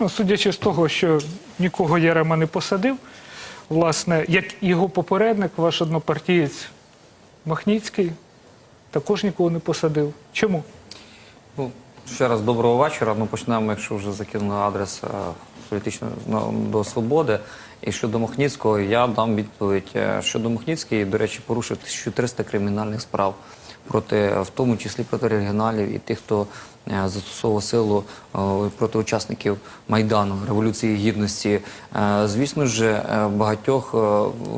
Ну, судячи з того, що нікого Ярема не посадив, власне, як його попередник, ваш однопартієць Махніцький, також нікого не посадив. Чому? Ну, ще раз доброго вечора. Ну, почнемо, якщо вже закинули адрес е, політичної до свободи. І щодо Мохніцького, я дам відповідь. Е, Щодо Мохніцький, до речі, порушив 1300 кримінальних справ проти, в тому числі проти регіоналів і тих, хто застосовував силу е, проти учасників Майдану, Революції Гідності. Е, Звісно ж, е, в багатьох е,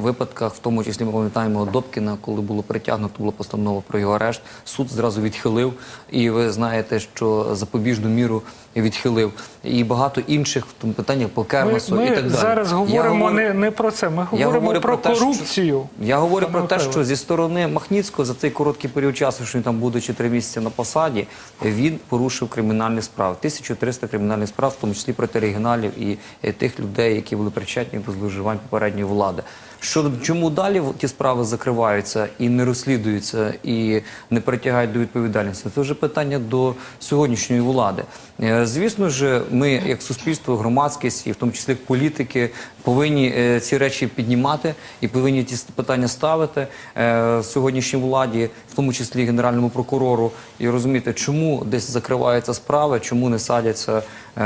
випадках, в тому числі ми пам'ятаємо Добкіна, коли було притягнуто, була постанова про його арешт, суд зразу відхилив. І ви знаєте, що запобіжну міру відхилив. І багато інших тому питаннях по Ми, Кернесу і так далі. зараз говоримо говорю- не, не про це, ми говоримо говорю про, те, що- корупцію. Я говорю Пане про те, що зі сторони Махніцького за цей короткий період часу, що він там будучи три місяці на посаді, він порушив кримінальні справи. 1300 кримінальних справ, в тому числі проти регіоналів і е, тих людей, які були причетні до зловживань попередньої влади. Що чому далі ті справи закриваються і не розслідуються, і не притягають до відповідальності? Це вже питання до сьогоднішньої влади. Е, Звісно ж, ми, як суспільство, громадськість, і в тому числі політики, повинні е, ці речі піднімати і повинні ті питання ставити е, сьогоднішній владі, в тому числі генеральному прокурору, і розуміти, чому десь закриваються справи, чому не садяться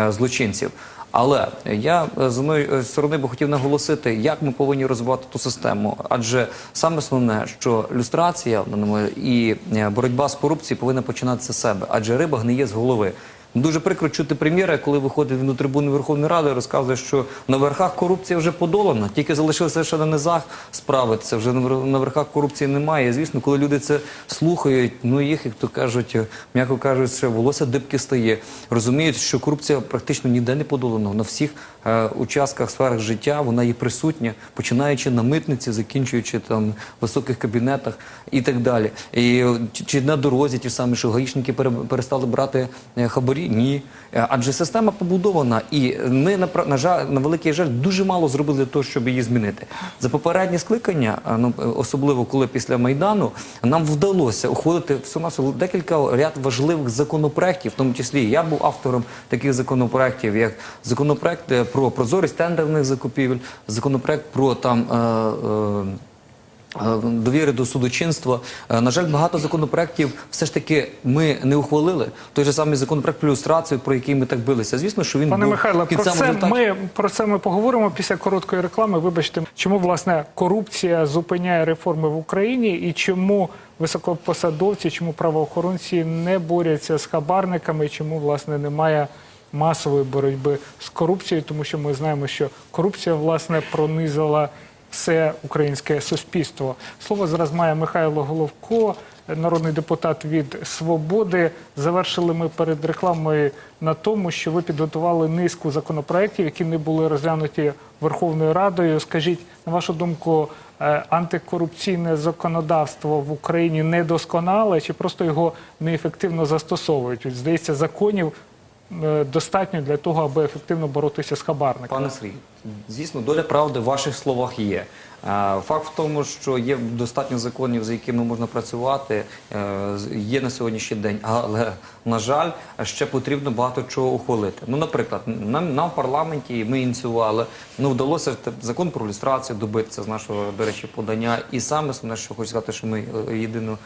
злочинців. Але я е, з одної е, сторони би хотів наголосити, як ми повинні розвивати ту систему. Адже саме основне, що люстрація і е, боротьба з корупцією повинна починатися з себе, адже риба гниє з голови. Дуже прикро чути прем'єра, коли виходить до трибуни Верховної Ради, розказує, що на верхах корупція вже подолана, тільки залишилося лише на низах справитися. Вже на верхах корупції немає. Звісно, коли люди це слухають, ну їх, як то кажуть, м'яко кажуть, що волосся дибки стає. Розуміють, що корупція практично ніде не подолана. На всіх е, участках сферах життя вона є присутня, починаючи на митниці, закінчуючи там високих кабінетах і так далі. І чи, на дорозі ті самі, що гаїшники пере- перестали брати е, хабарі? Ні. Е, Адже система побудована, і ми на, на жаль, на великий жаль, дуже мало зробили для того, щоб її змінити. За попередні скликання, ну е, особливо коли після майдану, нам вдалося ухвалити всього нас декілька ряд важливих законопроєктів, в тому числі я був автором таких законопроєктів, як законопроєкт е, про прозорість тендерних закупівель, законопроєкт про там. Е, е, Е, довіри до судочинства. Е, На жаль, багато законопроєктів все ж таки ми не ухвалили. Той же самий законопроект про ілюстрацію, про який ми так билися. Звісно, що він Пане був Михайло, в про це результаті. ми про це ми поговоримо після короткої реклами. Вибачте, чому власне корупція зупиняє реформи в Україні і чому високопосадовці, чому правоохоронці не борються з хабарниками, чому власне немає масової боротьби з корупцією, тому що ми знаємо, що корупція власне пронизила все українське суспільство. Слово зараз має Михайло Головко, народний депутат від Свободи. Завершили ми перед рекламою на тому, що ви підготували низку законопроєктів, які не були розглянуті Верховною Радою. Скажіть, на вашу думку, е, антикорупційне законодавство в Україні недосконале чи просто його неефективно застосовують? Здається, законів е, достатньо для того, аби ефективно боротися з хабарниками. Пане Сергій, звісно, доля правди в ваших словах є. Е, Факт в тому, що є достатньо законів, за якими можна працювати, е, є на сьогоднішній день, але на жаль, ще потрібно багато чого ухвалити. Ну, наприклад, нам, нам в парламенті ми ініціювали, ну вдалося закон про люстрацію добитися з нашого, до речі, подання. І саме основне, що хочу сказати, що ми е, єдина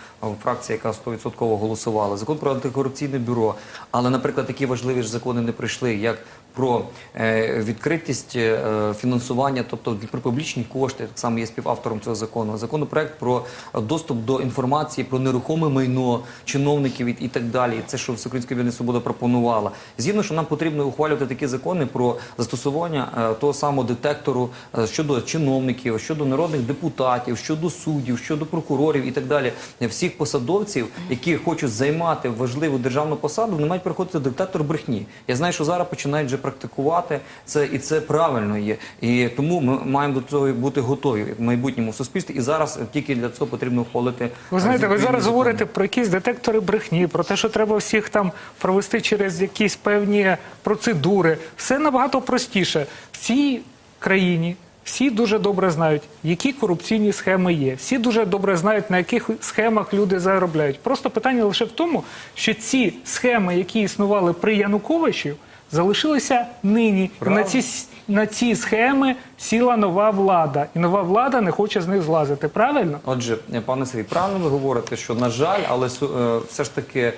фракція, яка 100% голосувала. Закон про антикорупційне бюро. Але, наприклад, такі важливі ж закони не прийшли, як про е, відкритість е, фінансування, тобто про публічні кошти, так само є співавтором цього закону. Законопроект про доступ до інформації про нерухоме майно чиновників і, так далі. Це, що Всеукраїнська вільна свобода пропонувала. Згідно, що нам потрібно ухвалювати такі закони про застосування е, того самого детектору щодо чиновників, щодо народних депутатів, щодо суддів, щодо прокурорів і так далі. Всіх посадовців, які хочуть займати важливу державну посаду, вони мають приходити детектор брехні. Я знаю, що зараз починають вже практикувати це, і це правильно є. І тому ми маємо до цього бути готові в майбутньому суспільстві. І зараз тільки для цього потрібно ухвалити. Ви знаєте, ви зараз закони. говорите про якісь детектори брехні, про те, що треба всіх там провести через якісь певні процедури. Все набагато простіше. В цій країні всі дуже добре знають, які корупційні схеми є. Всі дуже добре знають, на яких схемах люди заробляють. Просто питання лише в тому, що ці схеми, які існували при Януковичі, залишилися нині. І на ці, на ці схеми сіла нова влада. І нова влада не хоче з них злазити. Правильно? Отже, пане Сергій, правильно ви говорите, що на жаль, але е, все ж таки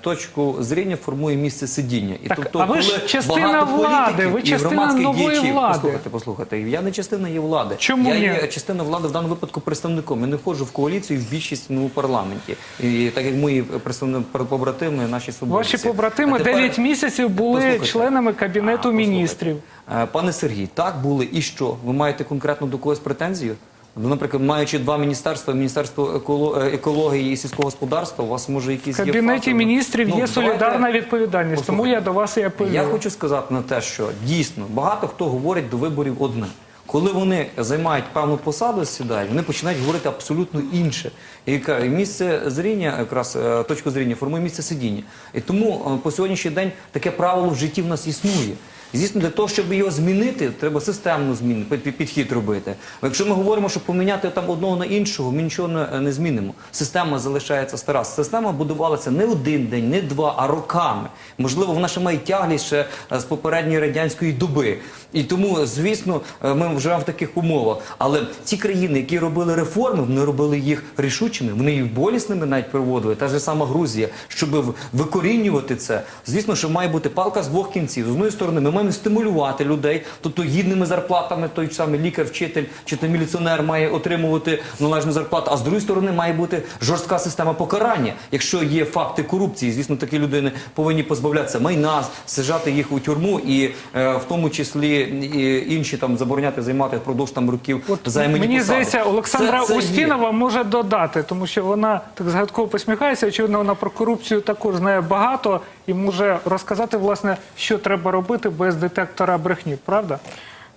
точку зріння формує місце сидіння. І Так, а ви ж частина влади, ви частина нової діячів, влади. Послухайте, послухайте, я не частина є влади. Чому я ні? є частина влади в даному випадку представником. Я не входжу в коаліцію в більшість ну, у парламенті. І так як мої представники побратими, наші свободівці. Ваші побратими тепер- 9 місяців були Послухайте. членами кабінету А, міністрів. Е, Пане Сергій, так були і що? Ви маєте конкретно до когось претензію? Ну, наприклад, маючи два міністерства, міністерство еколо- е, екології і сільського господарства, у вас може якісь В кабінеті є міністрів Ну, є солідарна відповідальність. Тому я до вас і апелюю. Я хочу сказати на те, що дійсно багато хто говорить до виборів одне. Коли вони займають певну посаду, сідають, вони починають говорити абсолютно інше. І місце зріння, якраз е, точку зріння формує місце сидіння. І тому е, по сьогоднішній день таке правило в житті в нас існує. Звісно, для того, щоб його змінити, треба системну зміну, під- під- підхід робити. Якщо ми говоримо, що поміняти там одного на іншого, ми нічого не, змінимо. Система залишається стара. Система будувалася не один день, не два, а роками. Можливо, вона ще має тяглість ще е, з попередньої радянської доби. І тому, звісно, е, ми живемо в таких умовах. Але ті країни, які робили реформи, вони робили їх рішучими, вони їх болісними навіть проводили. Та ж сама Грузія, щоб викорінювати це. Звісно, що має бути палка з двох кінців. З одної сторони, ми маємо стимулювати людей, тобто гідними зарплатами, той самий лікар, вчитель чи то міліціонер має отримувати належну зарплату. А з другої сторони, має бути жорстка система покарання. Якщо є факти корупції, звісно, такі людини повинні позбавлятися майна, сажати їх у тюрму і е, в тому числі і інші там забороняти займати впродовж там років займані Мені посади. здається, Олександра Це- це є. Устінова може додати, тому що вона так згадково посміхається. Очевидно, вона про корупцію також знає багато і може розказати, власне, що треба робити без детектора брехні. Правда?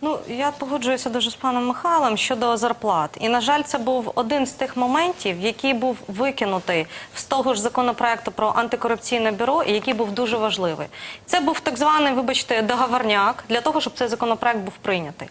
Ну, я погоджуюся дуже з паном Михайлом щодо зарплат. І, на жаль, це був один з тих моментів, який був викинутий з того ж законопроекту про антикорупційне бюро, і який був дуже важливий. Це був так званий, вибачте, договорняк для того, щоб цей законопроект був прийнятий.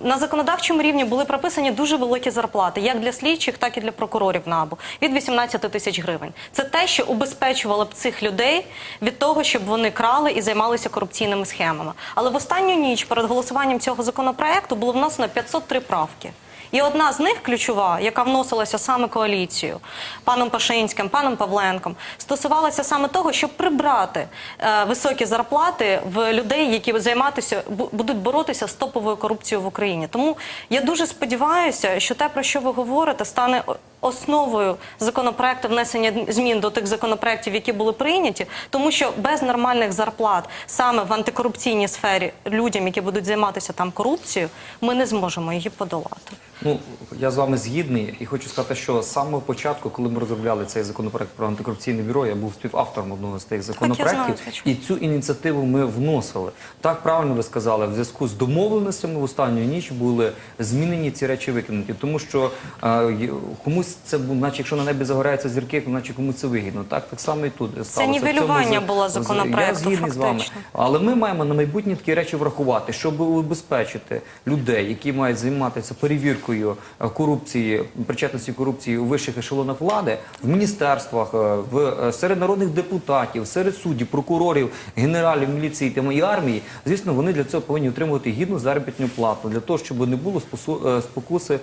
На законодавчому рівні були прописані дуже великі зарплати, як для слідчих, так і для прокурорів НАБУ, від 18 тисяч гривень. Це те, що убезпечувало б цих людей від того, щоб вони крали і займалися корупційними схемами. Але в останню ніч перед голосуванням цього законопроекту було внесено 503 правки. І одна з них ключова, яка вносилася саме коаліцією, паном Пашинським, паном Павленком, стосувалася саме того, щоб прибрати е, високі зарплати в людей, які займатися будуть боротися з топовою корупцією в Україні. Тому я дуже сподіваюся, що те, про що ви говорите, стане основою законопроекту внесення змін до тих законопроектів, які були прийняті, тому що без нормальних зарплат саме в антикорупційній сфері людям, які будуть займатися там корупцією, ми не зможемо її подолати. Ну я з вами згідний і хочу сказати, що з самого початку, коли ми розробляли цей законопроект про антикорупційне бюро, я був співавтором одного з тих законопроектів, звичайно. і цю ініціативу ми вносили. Так правильно ви сказали, в зв'язку з домовленостями в останню ніч були змінені ці речі викинуті, тому що е, комусь це бу- наче якщо на небі загоряються зірки, то наче комусь це вигідно. Так так само і тут сталося. Цьому нівелювання було законопроекту, Я згідний з вами. Але ми маємо на майбутнє такі речі врахувати, щоб убезпечити людей, які мають займатися перевіркою е, корупції, причетності корупції у вищих ешелонах влади, в міністерствах, е, в е, серед народних депутатів, серед суддів, прокурорів, генералів міліції та і армії. Звісно, вони для цього повинні отримувати гідну заробітну плату для того, щоб не було спосу- спокуси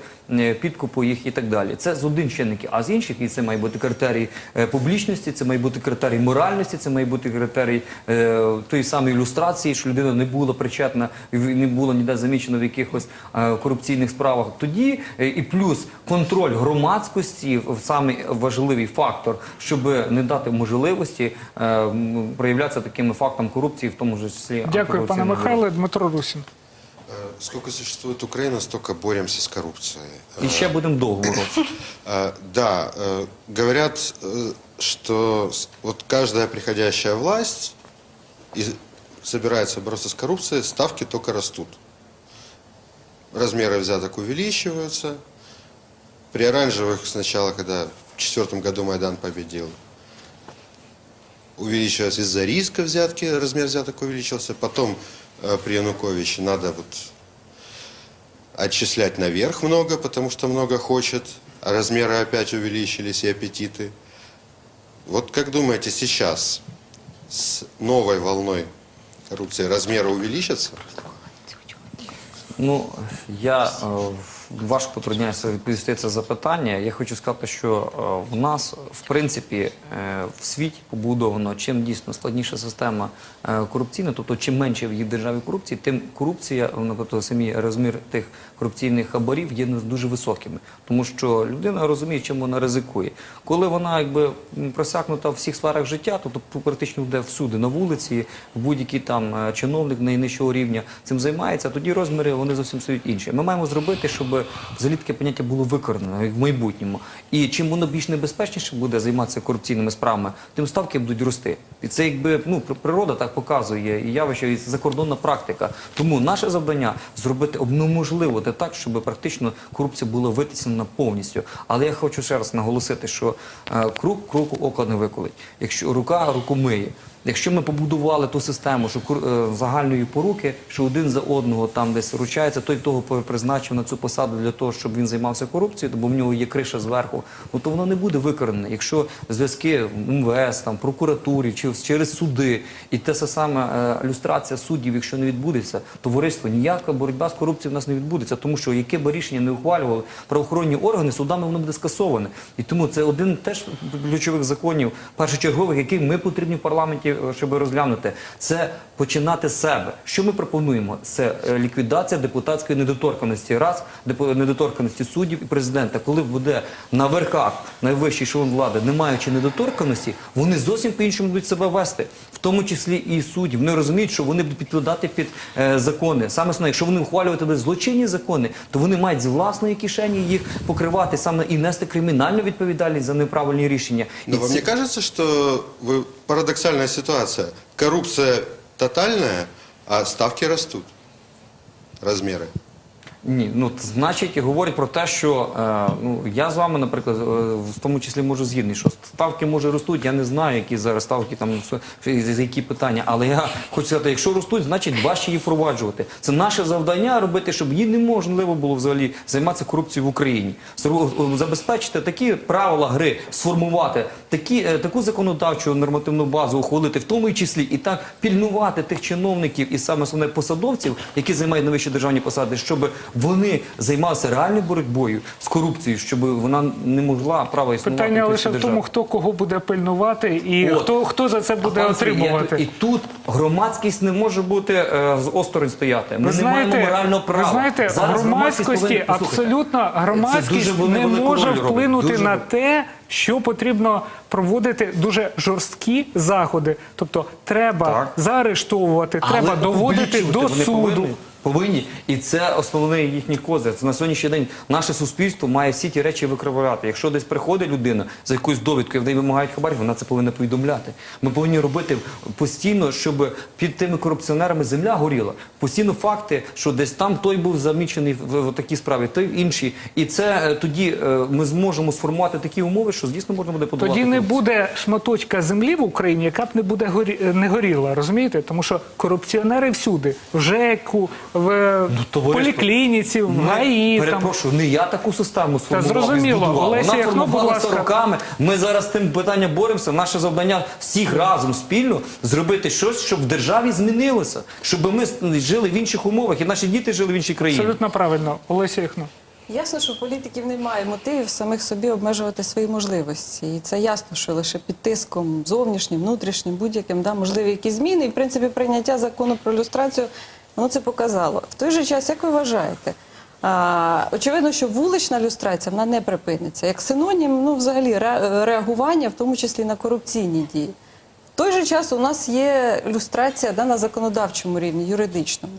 підкупу їх і так далі. Це з один чинник. А з інших і це має бути критерій публічності, це має бути критерій моральності, це має бути критерій е, тої самої ілюстрації, що людина не була причетна, не була ніде замічена в якихось корупційних справах. Тоді е, і плюс контроль громадськості в самий важливий фактор, щоб не дати можливості е, м, проявлятися такими фактами корупції, в тому ж числі Дякую, пане антикорупційного бюро. Михайле. Дмитро Русін. Э, Сколько существует Украина, столько боремся с коррупцией. І ще будемо довго боротися. Э, Да, э, говорят, э, что с- вот каждая приходящая власть и собирается бороться с коррупцией, ставки только растут. Размеры взяток увеличиваются. При оранжевых сначала, когда в четвертом году Майдан победил, увеличилось из-за риска взятки, размер взяток увеличился. Потом э, при Януковиче надо вот отчислять наверх много, потому что много хочет, а размеры опять увеличились и аппетиты. Вот как думаете сейчас с новой волной коррупции, размеры увеличатся? Ну, я е, важко потрудняюся відповісти це запитання. Я хочу сказати, що е, в нас, в принципі, е, в світі побудовано чим дійсно складніша система е, корупційна, тобто чим менше в її державі корупції, тим корупція, тобто самі розмір тих корупційних хабарів є ну, дуже високими. Тому що людина розуміє, чим вона ризикує. Коли вона якби просякнута в всіх сферах життя, тобто практично йде всюди, на вулиці, в будь-який там чиновник найнижчого рівня цим займається, тоді розміри вони зовсім стають інші. Ми маємо зробити, щоб взагалі таке поняття було викоренено в майбутньому. І чим воно більш небезпечніше буде займатися корупційними справами, тим ставки будуть рости. І це якби ну природа так показує і явище, і закордонна практика. Тому наше завдання зробити обнеможливити так, щоб практично корупція була витиснена повністю. Але я хочу ще раз наголосити, що е, круг кругу ока не виколить. Якщо рука руку миє. Якщо ми побудували ту систему, що е, загальної поруки, що один за одного там десь вручається, той того пр- призначив на цю посаду для того, щоб він займався корупцією, бо в нього є криша зверху, ну то воно не буде викорене. Якщо зв'язки в МВС, там прокуратурі чи через суди, і те саме е, люстрація суддів, якщо не відбудеться, товариство ніяка боротьба з корупцією в нас не відбудеться, тому що яке б рішення не ухвалювали правоохоронні органи, судами воно буде скасоване. І тому це один теж ключових законів першочергових, який ми потрібні в парламенті, щоб розглянути. Це починати з себе. Що ми пропонуємо? Це е, ліквідація депутатської недоторканості, раз недоторканості суддів і президента. Коли буде на верхах найвищий ешелон влади, не маючи недоторканості, вони зовсім по-іншому будуть себе вести, в тому числі і судді. Вони розуміють, що вони будуть підпадати під е, закони. Саме основне, якщо вони ухвалювати злочинні закони, то вони мають з власної кишені їх покривати саме і нести кримінальну відповідальність за неправильні рішення. Вам не кажется, что вы, парадоксальная ситуация? Коррупция тотальная, а ставки растут, размеры. Ні, ну значить говорять про те, що е, ну я з вами, наприклад, е, в тому числі можу згідний, що ставки може ростуть. Я не знаю, які зараз ставки там за які питання. Але я хочу сказати, якщо ростуть, значить важче її впроваджувати. Це наше завдання робити, щоб їй неможливо було взагалі займатися корупцією в Україні. Забезпечити такі правила гри, сформувати такі е, таку законодавчу нормативну базу, ухвалити в тому числі і так пільнувати тих чиновників і саме основне посадовців, які займають найвищі державні посади, щоб вони займалися реальною боротьбою з корупцією, щоб вона не могла права існувати. Питання лише в тому, хто кого буде пильнувати і От. хто, хто за це буде А, отримувати. І тут громадськість не може бути е, з осторонь стояти. Ми Ви не знаєте, маємо морального права. ви знаєте, Зараз громадськості абсолютно громадськість не може вплинути Дуже на те, що потрібно проводити дуже жорсткі заходи. Тобто треба Так. заарештовувати, Але треба доводити до суду. Повинні, повинні. І це основний їхній козир. Це на сьогоднішній день наше суспільство має всі ті речі викривати. Якщо десь приходить людина за якоюсь довідкою, в неї вимагають хабар, вона це повинна повідомляти. Ми повинні робити постійно, щоб під тими корупціонерами земля горіла. Постійно факти, що десь там той був замічений в, в такій справі, той в іншій. І це е, тоді е, ми зможемо сформувати такі умови, що дійсно можна буде подолати. Тоді не буде шматочка землі в Україні, яка б не буде горі... не горіла, розумієте? Тому що корупціонери всюди, в ЖЕКу, в Ну, товариство, поліклініці, в ГАІ. Там. перепрошую, не я таку систему сформував зрозуміло. Олеся Вона формувалася роками. Ми зараз з тим питанням боремося. Наше завдання всіх разом спільно зробити щось, щоб в державі змінилося, щоб ми жили в інших умовах і наші діти жили в іншій країні. Абсолютно правильно. Олеся Яхно. Ясно, що політиків немає мотивів самих собі обмежувати свої можливості. І це ясно, що лише під тиском зовнішнім, внутрішнім, будь-яким да, можливі якісь зміни. І в принципі прийняття закону про люстрацію воно це показало. В той же час, як ви вважаєте? А, очевидно, що вулична люстрація вона не припиниться. Як синонім, ну взагалі ре- реагування, в тому числі на корупційні дії. В той же час у нас є люстрація да, на законодавчому рівні, юридичному.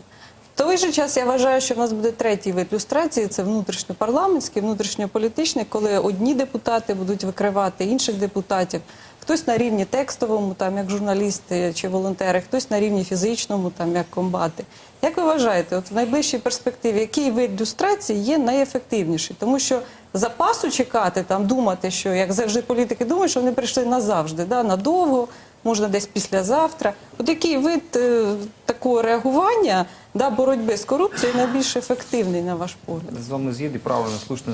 В той же час я вважаю, що в нас буде третій вид люстрації це внутрішньопарламентський, внутрішньополітичний, коли одні депутати будуть викривати інших депутатів. Хтось на рівні текстовому, там як журналісти чи волонтери, хтось на рівні фізичному, там як комбати. Як ви вважаєте, от в найближчій перспективі, який вид люстрації є найефективніший? Тому що запасу чекати, там думати, що як завжди політики думають, що вони прийшли назавжди, да, надовго, можна десь післязавтра. От який вид е, такого реагування да, боротьби з корупцією найбільш ефективний, на ваш погляд? З вами згідний, правильно, слушно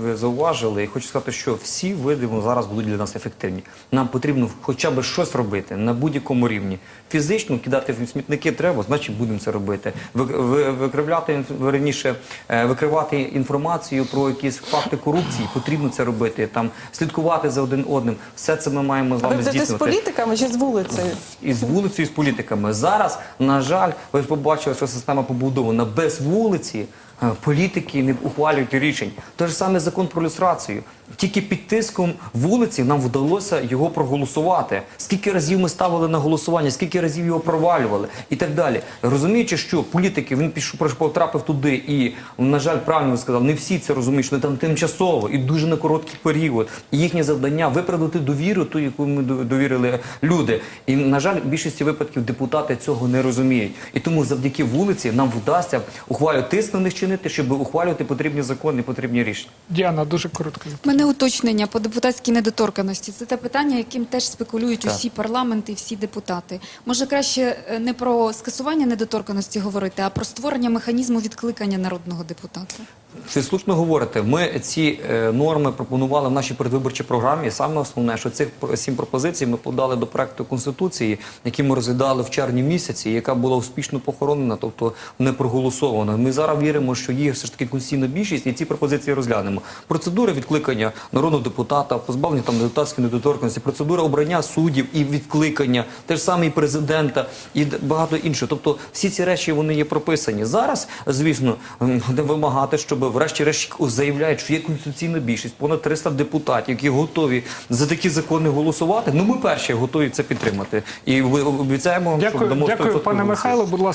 ви зауважили. І хочу сказати, що всі види зараз будуть для нас ефективні. Нам потрібно хоча б щось робити на будь-якому рівні. Фізично кидати в смітники треба, значить будемо це робити. Ви, ви, викривляти верніше, е, викривати інформацію про якісь факти корупції, потрібно це робити. Там слідкувати за один одним. Все це ми маємо з А ви вами будете з політиками чи з вулицею? і з вулицею, і з політиками. Зараз, на жаль, ви побачили, що система побудована без вулиці. Е, Політики не ухвалюють рішень. Те ж саме закон про люстрацію. Тільки під тиском вулиці нам вдалося його проголосувати. Скільки разів ми ставили на голосування, скільки разів його провалювали і так далі. Розуміючи, що політики він пішов потрапив туди, і на жаль, правильно ви сказали, не всі це розуміють, що вони там тимчасово і дуже на короткий період. І їхнє завдання виправдати довіру, ту, яку ми довірили люди. І на жаль, в більшості випадків депутати цього не розуміють. І тому завдяки вулиці нам вдасться ухвалювати тиск на них чинити, щоб ухвалювати потрібні закони, потрібні рішення. Діана, дуже коротко. У мене уточнення по депутатській недоторканості. Це те питання, яким теж спекулюють Так. усі парламенти і всі депутати. Може краще е, не про скасування недоторканості говорити, а про створення механізму відкликання народного депутата. Ви слушно говорите. Ми ці е, норми пропонували в нашій передвиборчій програмі. Саме основне, що цих сім пропозицій ми подали до проекту конституції, який ми розглядали в червні місяці, яка була успішно похоронена, тобто не проголосована. Ми зараз віримо, що є все ж таки конституційна більшість, і ці пропозиції розглянемо. Процедура відкликання народного депутата, позбавлення там депутатської недоторканості, процедура обрання суддів і відкликання, те ж саме і президента, і багато іншого. Тобто всі ці речі вони є прописані. Зараз, звісно, м, вимагати, щоб врешті-решт заявляють, що є конституційна більшість, понад 300 депутатів, які готові за такі закони голосувати. Ну ми перші готові це підтримати. І обіцяємо, що Дякую, дамо 100% пане голосів. Михайло. Будь ласка.